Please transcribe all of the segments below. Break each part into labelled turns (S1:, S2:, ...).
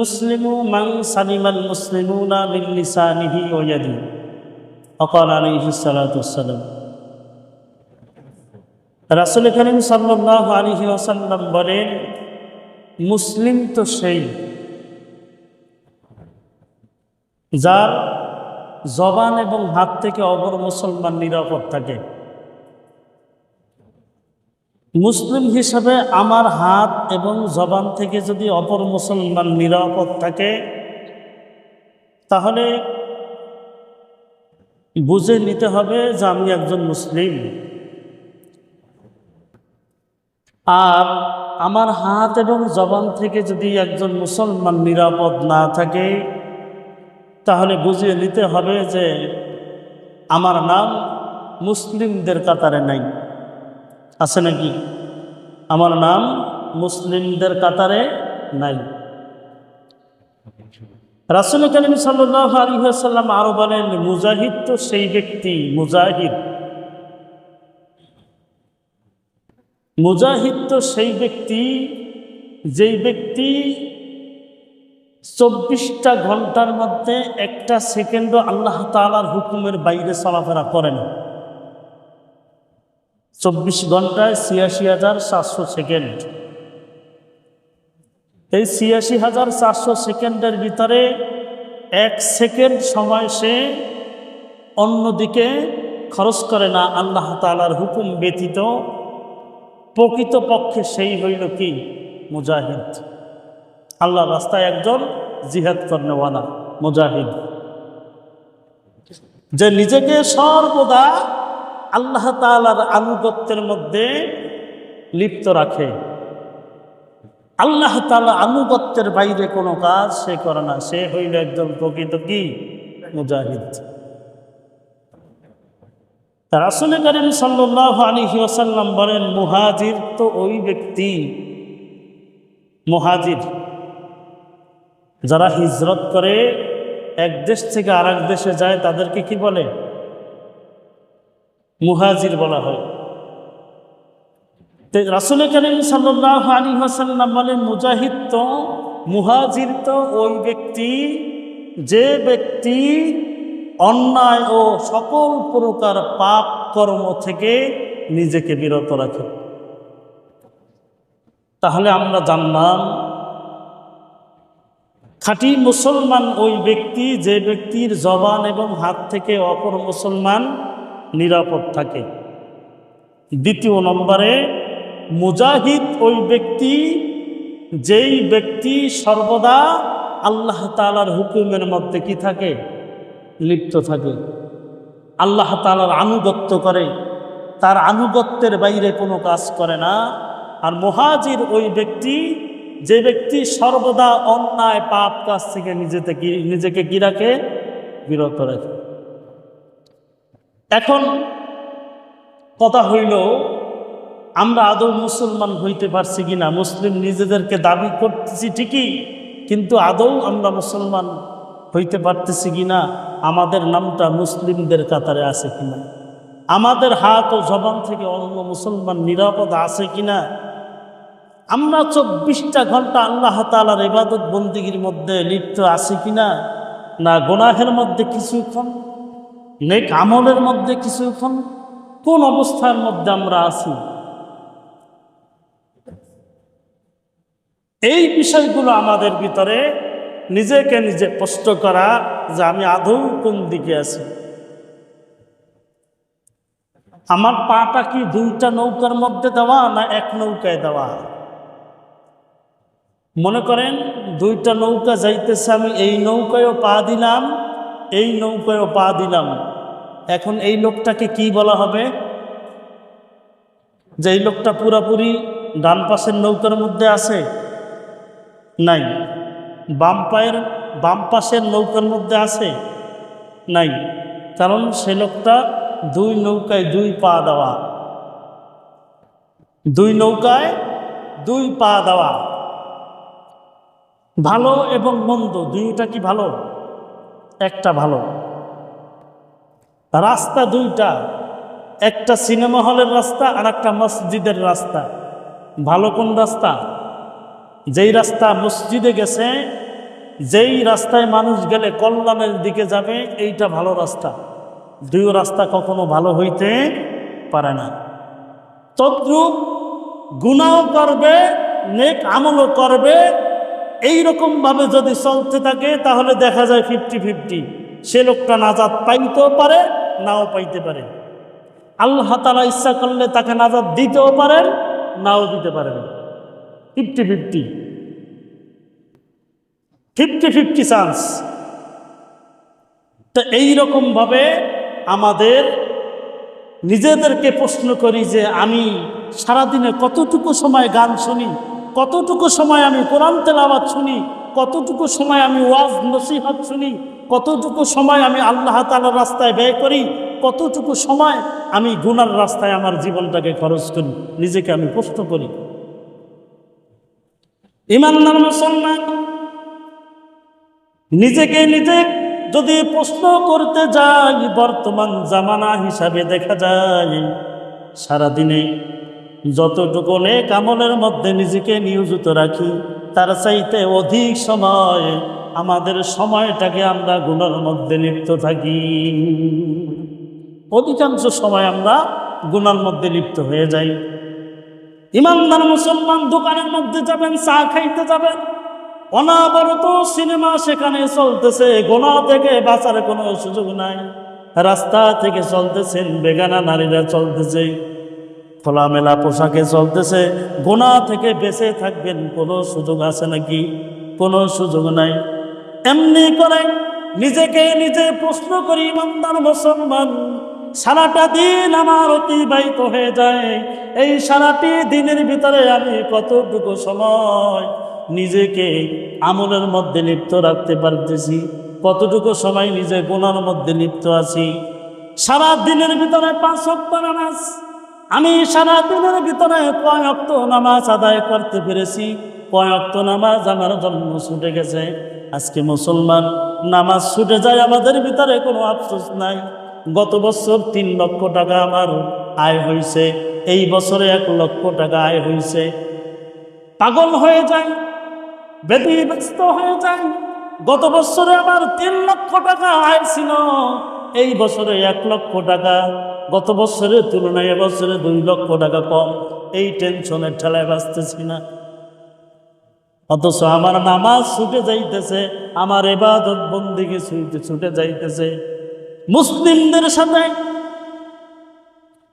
S1: মুসলিমু মান সালিমাল মুসলিমুনা মিন লিসানিহি ওয়া ইয়াদি। অকাল আলাইহিস সালাতু রাসুল করিম সাল্লাহ আলহি বলেন, মুসলিম তো সেই যার জবান এবং হাত থেকে অপর মুসলমান নিরাপদ থাকে। মুসলিম হিসাবে আমার হাত এবং জবান থেকে যদি অপর মুসলমান নিরাপদ থাকে, তাহলে বুঝে নিতে হবে যে আমি একজন মুসলিম। আর আমার হাত এবং জবান থেকে যদি একজন মুসলমান নিরাপদ না থাকে, তাহলে বুঝিয়ে নিতে হবে যে আমার নাম মুসলিমদের কাতারে নাই। আছে নাকি? আমার নাম মুসলিমদের কাতারে নাই। রাসুল করিম সাল্লাহ আলহিহাসাল্লাম আরও বলেন, মুজাহিদ তো সেই ব্যক্তি, মুজাহিদ। মুজাহিদ তো সেই ব্যক্তি, যেই ব্যক্তি চব্বিশটা ঘণ্টার মধ্যে একটা সেকেন্ডও আল্লাহ তালার হুকুমের বাইরে চলাফেরা করে না। চব্বিশ ঘন্টায় ছিয়াশি হাজার সাতশো সেকেন্ড। এই ছিয়াশি হাজার চারশো সেকেন্ডের ভিতরে এক সেকেন্ড সময় সে অন্যদিকে খরচ করে না, আল্লাহ তালার হুকুম ব্যতীত প্রকৃতপক্ষে সেই হইল কি? মুজাহিদ। আল্লাহ রাস্তায় একজন জিহাদ কর্নেওয়ালা, মুজাহিদ। যে নিজেকে সর্বদা আল্লাহ তালার আনুগত্যের মধ্যে লিপ্ত রাখে। আল্লাহ তালা আনুগত্যের বাইরে কোনো কাজ সে করে না। সে হইল একজন প্রকৃত কি মুজাহিদ রাসুল করিম সাল্লাহ আলহি ওসাল্লাম বলেন, মুহাজির তো ওই ব্যক্তি, মুহাজির যারা হিজরত করে, এক দেশ থেকে আর দেশে যায়, তাদেরকে কি বলে? মুহাজির বলা হয়। রাসুল করিম সাল্লাহ আলী হাসাল্লাম বলেন, মুজাহিদ তো, মুহাজির তো ওই ব্যক্তি, যে ব্যক্তি অন্যায় ও সকল প্রকার পাপ কর্ম থেকে নিজেকে বিরত রাখে। তাহলে আমরা জানলাম, খাঁটি মুসলমান ওই ব্যক্তি, যে ব্যক্তির জবান এবং হাত থেকে অপর মুসলমান নিরাপদ থাকে। দ্বিতীয় নম্বরে, মুজাহিদ ওই ব্যক্তি, যেই ব্যক্তি সর্বদা আল্লাহ তালার হুকুমের মধ্যে কি থাকে? লিপ্ত থাকে। আল্লাহ তালার আনুগত্য করে। তার আনুগত্যের বাইরে কোনো কাজ করে না। আর মহাজির ওই ব্যক্তি, যে ব্যক্তি সর্বদা অন্যায় পাপ কাজ থেকে নিজেতে নিজেকে কি রাখে? বিরত রাখে। এখন কথা হইল, আমরা আদৌ মুসলমান হইতে পারছি কিনা? মুসলিম নিজেদেরকে দাবি করতেছি ঠিকই, কিন্তু আদৌ আমরা মুসলমান হইতে পারতেছি কিনা? আমাদের নামটা মুসলিমদের কাতারে আছে কিনা? আমাদের হাত ও জবান থেকে অন্য মুসলমান নিরাপদ আছে কিনা? আমরা চব্বিশটা ঘণ্টা আল্লাহ তালার ইবাদত বন্দিগির মধ্যে লিপ্ত আছি কিনা? না, গোনাহের মধ্যে কিছুক্ষণ নেক আমলের মধ্যে কিছুক্ষণ কোন অবস্থার মধ্যে আমরা আছি? এই বিষয়গুলো আমাদের ভিতরে নিজেকে নিজে প্রশ্ন করা যে আমি আদৌ কোন দিকে আছি। আমার পাটা কি দুইটা নৌকার মধ্যে দেওয়া না এক নৌকায় দেওয়া? মনে করেন দুইটা নৌকা যাইতেছে, আমি এই নৌকায়ও পা দিলাম, এই নৌকায়ও পা দিলাম। এখন এই লোকটাকে কি বলা হবে? যে এই লোকটা পুরাপুরি ডান পাশের নৌকার মধ্যে আছে? নাই। বাম পায়ের, বাম পাশের নৌকার মধ্যে আছে? নাই। কারণ সে লোকটা দুই নৌকায় দুই পা দেওয়া। দুই নৌকায় দুই পা দেওয়া। ভালো এবং মন্দ, দুইটা কি ভালো? একটা ভালো। রাস্তা দুইটা, একটা সিনেমা হলের রাস্তা আর একটা মসজিদের রাস্তা। ভালো কোন রাস্তা? যেই রাস্তা মসজিদে গেছে, যেই রাস্তায় মানুষ গেলে কল্যাণের দিকে যাবে, এইটা ভালো রাস্তা। দুই রাস্তা কখনো ভালো হইতে পারে না। তদ্রুপ গুণাও করবে, নেক আমলও করবে এই ভাবে যদি চলতে থাকে, তাহলে দেখা যায় ফিফটি ফিফটি সে লোকটা নাজাদ পাইতেও পারে নাও পাইতে পারে আল্লাহ তালা ইচ্ছা করলে তাকে নাজাদ দিতেও পারেন, নাও দিতে পারেন। Fifty fifty. Fifty fifty chance তো এইরকমভাবে আমাদের নিজেদেরকে প্রশ্ন করি যে আমি সারাদিনে কতটুকু সময় গান শুনি, কতটুকু সময় আমি কোরআন তেলাওয়াত শুনি, কতটুকু সময় আমি ওয়াজ, নসিহাত শুনি কতটুকু সময় আমি আল্লাহ তালার রাস্তায় ব্যয় করি, কতটুকু সময় আমি গুনার রাস্তায় আমার জীবনটাকে খরচ করি, নিজেকে আমি প্রশ্ন করি। ইমানদার মুসলমান, নিজেকে নিজে যদি প্রশ্ন করতে যাই, বর্তমান জামানা হিসাবে দেখা যায়, সারাদিনে যতটুকু নেক আমলের মধ্যে নিজেকে নিয়োজিত রাখি, তার চাইতে অধিক সময় আমাদের সময়টাকে আমরা গুণের মধ্যে লিপ্ত থাকি। অধিকাংশ সময় আমরা গুণার মধ্যে লিপ্ত হয়ে যাই। ইমানদার মুসলমান দোকানের মধ্যে যাবেন, চা খাইতে যাবেন। অনাবরত সিনেমা সেখানে চলতেছে, গোনা থেকে বাঁচার কোনো সুযোগ নাই। রাস্তা থেকে চলতেছেন বেগানা নারীরা চলতেছে, খোলামেলা পোশাকে চলতেছে। গোনা থেকে বেঁচে থাকবেন, কোনো সুযোগ আছে নাকি? কোনো সুযোগ নাই। এমনি করে নিজেকে নিজে প্রশ্ন করি, ইমানদার মুসলমান, সারাটা দিন আমার অতিবাহিত হয়ে যায়। এই সারাটি দিনের ভিতরে আমি কতটুকু সময় নিজেকে আমলের মধ্যে লিপ্ত রাখতে পারতেছি? কতটুকু সময় নিজে গোনার মধ্যে লিপ্ত আছি? সারা দিনের ভিতরে পাঁচ অক্ট নামাজ। আমি সারা দিনের ভিতরে কয় অক্ট নামাজ আদায় করতে পেরেছি? কয় অক্ট নামাজ আমার জন্ম ছুটে গেছে। আজকে মুসলমান, নামাজ ছুটে যায়, আমাদের ভিতরে কোনো আফসোস নাই। গত বছর তিন লক্ষ টাকা আমার আয় হয়েছে এই বছরে এক লক্ষ টাকা আয় হয়েছে পাগল হয়ে যায়, ব্যতিব্যস্ত হয়ে যায়। গত বছরে আমার তিন লক্ষ টাকা আয় ছিল, এই বছরে এক লক্ষ টাকা। গত বছরের তুলনায় এবছরে দুই লক্ষ টাকা কম, এই টেনশনের ঠেলায় বাঁচতেছি না। অথচ আমার নামাজ ছুটে যাইতেছে, আমার এবাদত বন্দিকে ছুটে ছুটে যাইতেছে। মুসলিমদের সাথে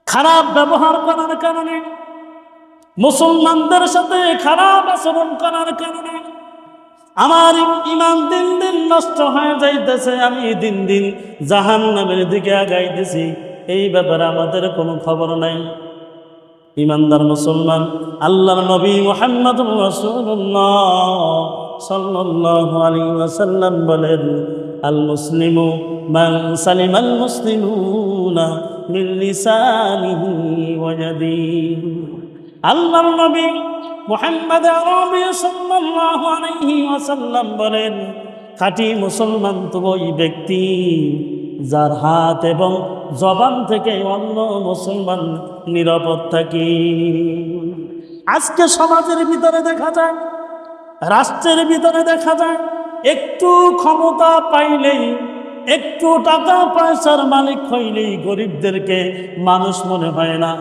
S1: খারাপ ব্যবহার করার কারণে, মুসলমানদের সাথে খারাপ আচরণ করার কারণে আমার ইমান দিন দিন নষ্ট হয়ে যাইতেছে, আমি দিন দিন জাহান নামের দিকে আগাইতেছি। এই ব্যাপারে আমাদের কোনো খবর নাই। ইমানদার মুসলমান, আল্লাহর নবী মোহাম্মদ রসুল্লাহ সাল্লাল্লাহু আলাইহি বলেন, আল মুসলিমু মান সালিম আল মুসলিমুনা মিন নবী বলেন মুসলমান তো ওই ব্যক্তি যার হাত এবং জবান থেকে অন্য মুসলমান নিরাপদ থাকি। আজকে সমাজের ভিতরে দেখা যায়, রাষ্ট্রের ভিতরে দেখা যায়, একটু ক্ষমতা পাইলেই, একটু টাকা পয়সার মালিক হইলেই গরিবদেরকে মানুষ মনে হয় না।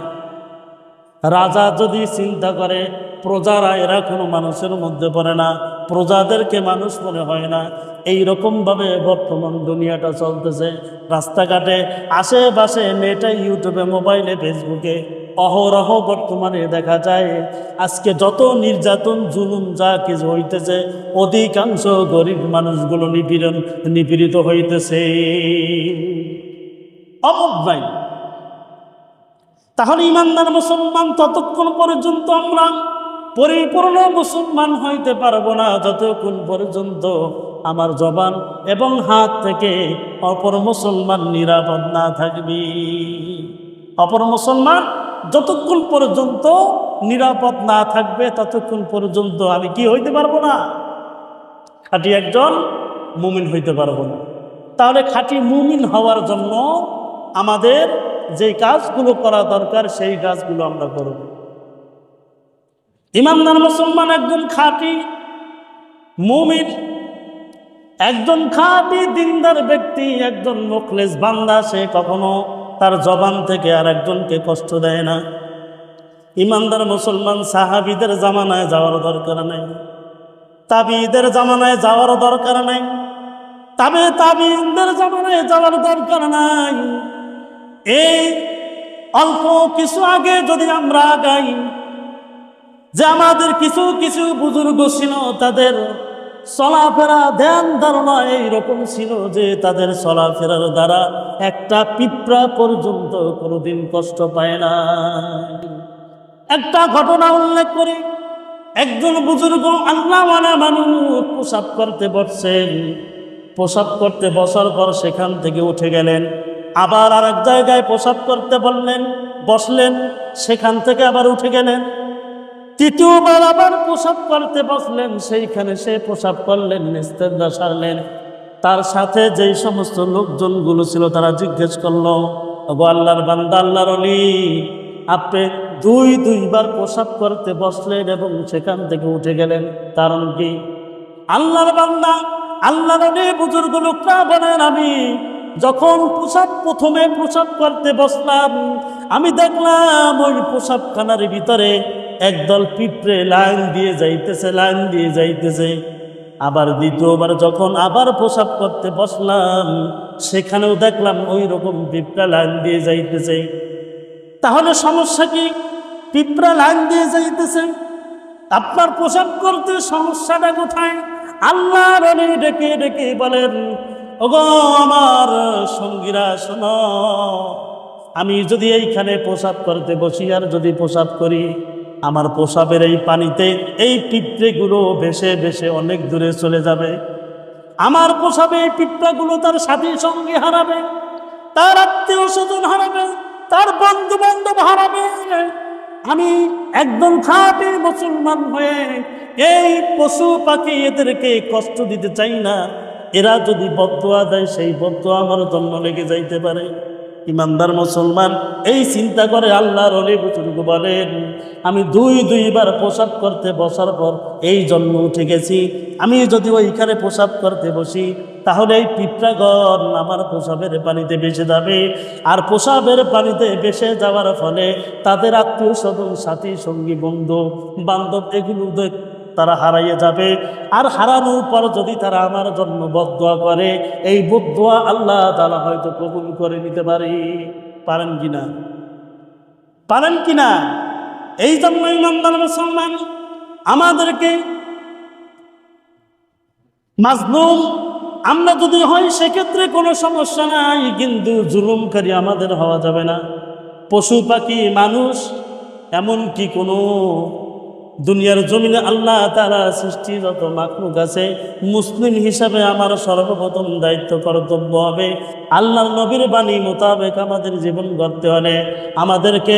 S1: রাজা যদি চিন্তা করে, প্রজারা এরা কোনো মানুষের মধ্যে পড়ে না। প্রজাদেরকে মানুষ মনে হয় না। এই রকমভাবে বর্তমান দুনিয়াটা চলতেছে। রাস্তাঘাটে আশেপাশে নেটে ইউটিউবে, মোবাইলে, ফেসবুকে অহরহ বর্তমানে দেখা যায়। আজকে যত নির্যাতন, জুলুম যা কিছু হইতেছে, অধিকাংশ গরিব মানুষগুলো নিপীড়ন, নিপীড়িত হইতেছে। অবজ্ঞায় তাহলে ইমানদার মুসলমান ততক্ষণ পর্যন্ত আমরা পরিপূর্ণ মুসলমান হইতে পারব না যতক্ষণ পর্যন্ত আমার জবান এবং হাত থেকে অপর মুসলমান নিরাপদ না থাকবি। অপর মুসলমান যতক্ষণ পর্যন্ত নিরাপদ না থাকবে, ততক্ষণ পর্যন্ত আমি কি হইতে পারব না? খাঁটি একজন মুমিন হইতে পারব না। তাহলে খাঁটি মুমিন হওয়ার জন্য আমাদের যে কাজগুলো করা দরকার, সেই কাজগুলো আমরা করব। ইমানদার মুসলমান একজন খাঁটি মুমিন, একজন খাঁটি দিনদার ব্যক্তি, একজন মুখলেস বান্দা, সে কখনো তার জবান থেকে আর একজনকে কষ্ট দেয় না। ইমানদার মুসলমান সাহাবিদের জামানায় যাওয়ার দরকার নেই, তাবিদের জামানায় যাওয়ার দরকার নাই, তবে তাবিদের জামানায় যাওয়ার দরকার নাই। এই অল্প কিছু আগে যদি আমরা আগাই যে আমাদের কিছু কিছু বুজুর্গ ছিল, তাদের চলাফেরা ধ্যান ধারণা এইরকম ছিল যে তাদের চলাফেরার দ্বারা একটা পিঁপড়া পর্যন্ত কোনোদিন কষ্ট পায় না। একটা ঘটনা উল্লেখ করি। একজন বুজুর্গ আল্লাহ মানা মানুষ প্রসাব করতে বসছেন। প্রসাব করতে বসার পর সেখান থেকে উঠে গেলেন। আবার আর এক জায়গায় প্রসাব করতে বললেন, বসলেন, সেখান থেকে আবার উঠে গেলেন। তৃতীয়বার আবার প্রসাব করতে বসলেন, সেইখানে সে প্রসাব করলেন নিস্তেন্দা সারলেন। তার সাথে যেই সমস্ত লোকজনগুলো ছিল তারা জিজ্ঞেস করল আল্লাহর বান্দা, আল্লাহর অলি আপনি দুই দুইবার প্রসাব করতে বসলেন এবং সেখান থেকে উঠে গেলেন। কারণ কি? আল্লাহর বান্দা, আল্লাহর অলি বুজুর্গ লোকরা বলেন, আমি যখন প্রসাব, প্রথমে প্রসাব করতে বসলাম, আমি দেখলাম ওই প্রসাবখানার ভিতরে একদল পিঁপড়ে লাইন দিয়ে যাইতেছে, লাইন দিয়ে যাইতেছে। আবার দ্বিতীয়বার যখন আবার প্রসাব করতে বসলাম, সেখানেও দেখলাম ওই রকম পিঁপড়া লাইন দিয়ে যাইতেছে। তাহলে সমস্যা কি? পিঁপড়া লাইন দিয়ে যাইতেছে। আপনার প্রসাব করতে সমস্যাটা কোথায়? আল্লাহ রনি ডেকে ডেকে বলেন, ওগো আমার সঙ্গীরা, শোনো, আমি যদি এইখানে প্রসাব করতে বসি আর যদি প্রসাব করি আমার প্রসাবের এই পানিতে এই পিঁপড়েগুলো ভেসে ভেসে অনেক দূরে চলে যাবে। আমার প্রসাবে এই পিঁপড়াগুলো তার সাথী সঙ্গে হারাবে, তার আত্মীয় স্বজন হারাবে, তার বন্ধু বান্ধব হারাবে। আমি একদম খাঁটি মুসলমান হয়ে এই পশু পাখি এদেরকে কষ্ট দিতে চাই না। এরা যদি বদুয়া দেয়, সেই বদুয়া আমার জন্ম লেগে যাইতে পারে। ইমানদার মুসলমান, এই চিন্তা করে আল্লাহর অলি বুজুর্গ বলেন, আমি দুই দুইবার প্রসাব করতে বসার পর এই জন্ম উঠে গেছি। আমি যদি ওইখানে প্রসাব করতে বসি, তাহলে এই পিঁপড়াগণ আমার প্রসাবের পানিতে ভেসে যাবে। আর প্রসাবের পানিতে ভেসে যাওয়ার ফলে তাদের আত্মীয় স্বজন, সাথী, সঙ্গী, বন্ধু, বান্ধব, এগুলো তারা হারাইয়ে যাবে। আর হারানোর পর যদি তারা আমার জন্য বদোয়া করে, এই বদোয়া আল্লাহ তালা হয়তো কবুল করে নিতে পারি। পারেন কিনা পারেন কিনা এই জন্য ইমানদার মুসলমান, আমাদেরকে মাজলুম, আমরা যদি হয় সেক্ষেত্রে কোনো সমস্যা নাই, কিন্তু জুলুমকারী আমাদের হওয়া যাবে না। পশু পাখি, মানুষ এমন কি কোনো দুনিয়ার জমিনে আল্লাহ তারা সৃষ্টি যত মাকলুক আছে, মুসলিম হিসাবে আমার সর্বপ্রথম দায়িত্ব কর্তব্য হবে আল্লাহর নবীর বাণী মোতাবেক আমাদের জীবন গড়তে হলে আমাদেরকে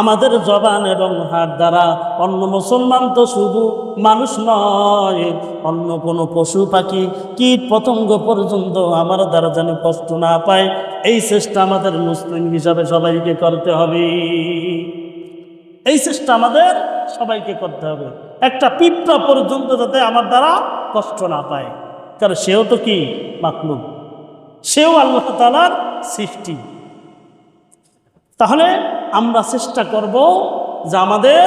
S1: আমাদের জবান এবং হাত দ্বারা অন্য মুসলমান তো শুধু মানুষ নয়, অন্য কোনো পশু পাখি, কীট পতঙ্গ পর্যন্ত আমার দ্বারা যেন কষ্ট না পায়, এই চেষ্টা আমাদের মুসলিম হিসাবে সবাইকে করতে হবে। এই চেষ্টা আমাদের সবাইকে করতে হবে। একটা পিঁপড়া পর্যন্ত যাতে আমার দ্বারা কষ্ট না পায়। কারণ সেও তো কি? মাকলুম। সেও আল্লাহ তালার সৃষ্টি। তাহলে আমরা চেষ্টা করব যে আমাদের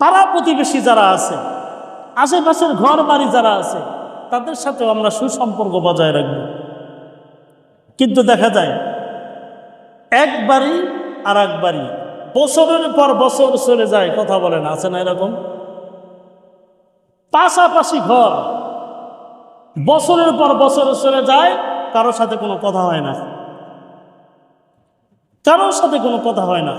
S1: পাড়া প্রতিবেশী যারা আছে, আশেপাশের ঘর বাড়ি যারা আছে, তাদের সাথেও আমরা সুসম্পর্ক বজায় রাখব। কিন্তু দেখা যায়, এক বাড়ি আর এক বাড়ি বছরের পর বছর চলে যায়, কথা বলেন আছে না এরকম? পাশাপাশি ঘর। বছরের পর বছর চলে যায়, কারোর সাথে কোনো কথা হয় না। কারোর সাথে কোনো কথা হয় না।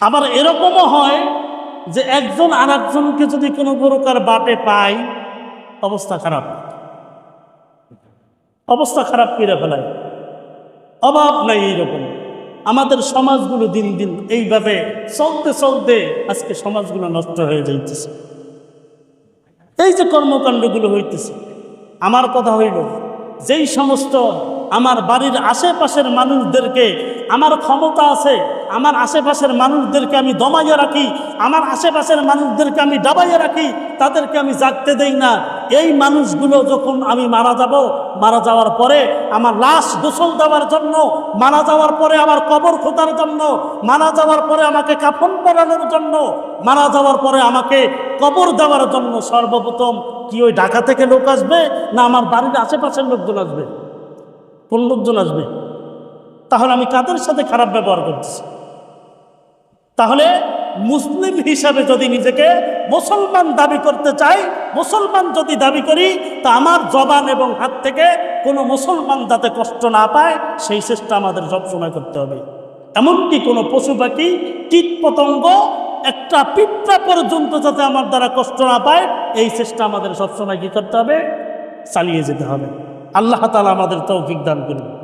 S1: আবার এরকমও হয় যে একজন আর একজনকে যদি কোনো প্রকার বাটে পায়, অবস্থা খারাপ। অবস্থা খারাপ করে ফেলায়। অভাব নাই এইরকম আমাদের সমাজগুলো দিন দিন এইভাবে চলতে চলতে আজকে সমাজগুলো নষ্ট হয়ে যাইতেছে। এই যে কর্মকাণ্ডগুলো হইতেছে, আমার কথা হইল, যেই সমস্ত আমার বাড়ির আশেপাশের মানুষদেরকে আমার ক্ষমতা আছে, আমার আশেপাশের মানুষদেরকে আমি দমাইয়া রাখি, আমার আশেপাশের মানুষদেরকে আমি ডাবাইয়া রাখি, তাদেরকে আমি জাগতে দেই না এই মানুষগুলো যখন আমি মারা যাব, মারা যাওয়ার পরে আমার লাশ গোসল দেওয়ার জন্য, মারা যাওয়ার পরে আমার কবর খোঁতার জন্য, মারা যাওয়ার পরে আমাকে কাফন পরানোর জন্য, মারা যাওয়ার পরে আমাকে কবর দেওয়ার জন্য সর্বপ্রথম কি ওই ঢাকা থেকে লোক আসবে না আমার বাড়ির আশেপাশের লোকজন আসবে? কোন লোকজন আসবে? তাহলে আমি কাদের সাথে খারাপ ব্যবহার করছি তাহলে মুসলিম হিসাবে যদি নিজেকে মুসলমান দাবি করতে চাই, মুসলমান যদি দাবি করি, তা আমার জবান এবং হাত থেকে কোনো মুসলমান যাতে কষ্ট না পায়, সেই চেষ্টা আমাদের সবসময় করতে হবে। এমনকি কোনো পশু পাখি, কীট পতঙ্গ, একটা পিঁপড়া পর্যন্ত যাতে আমার দ্বারা কষ্ট না পায়, এই চেষ্টা আমাদের সবসময় কী করতে হবে? চালিয়ে যেতে হবে। আল্লাহ তালা আমাদের তৌফিক দান করুন।